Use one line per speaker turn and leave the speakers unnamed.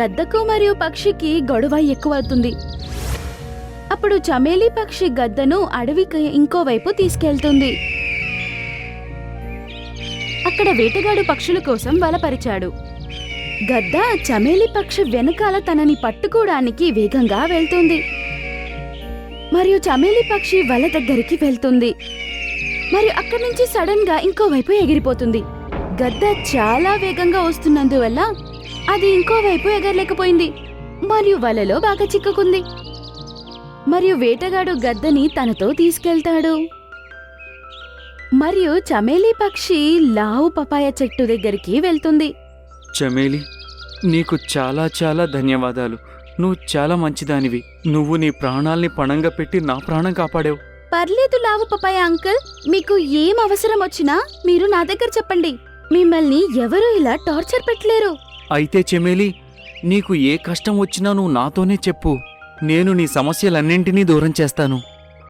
గద్దకు మరియు పక్షికి గొడవ ఎక్కువవుతుంది. అప్పుడు చమేలి పక్షి గద్దను అడవికి ఇంకోవైపు తీసుకెళ్తుంది. అక్కడ వేటగాడు పక్షుల కోసం వలపరిచాడు గద్ద చమేలి పక్షి వెనకాల తనని పట్టుకోవడానికి వేగంగా వెళ్తుంది. మరియు చమేలి పక్షి వల దగ్గరికి వెళ్తుంది. మరియు అక్కడి నుంచి సడన్గా ఇంకోవైపు ఎగిరిపోతుంది. గద్ద చాలా వేగంగా వస్తున్నందువల్ల అది ఇంకోవైపు ఎగరలేకపోయింది. మరియు వలలో బాగా చిక్కుకుంది. మరియు వేటగాడు గద్దని తనతో తీసుకెళ్తాడు. మరియు చమేలి పక్షి లావు పపాయ చెట్టు దగ్గరికి వెళ్తుంది.
చమేలి నీకు చాలా చాలా ధన్యవాదాలు. నువ్వు చాలా మంచిదానివి. నువ్వు నీ ప్రాణాల్ని పణంగా పెట్టి నా ప్రాణం కాపాడావు.
పర్లేదు లావు పపాయ అంకుల్. మీకు ఏం అవసరం వచ్చినా మీరు నా దగ్గర చెప్పండి. మిమ్మల్ని ఎవరూ ఇలా టార్చర్ పెట్టలేరు.
అయితే చెమేలి నీకు ఏ కష్టం వచ్చినా నువ్వు నాతోనే చెప్పు. నేను నీ సమస్యలన్నింటినీ దూరం చేస్తాను.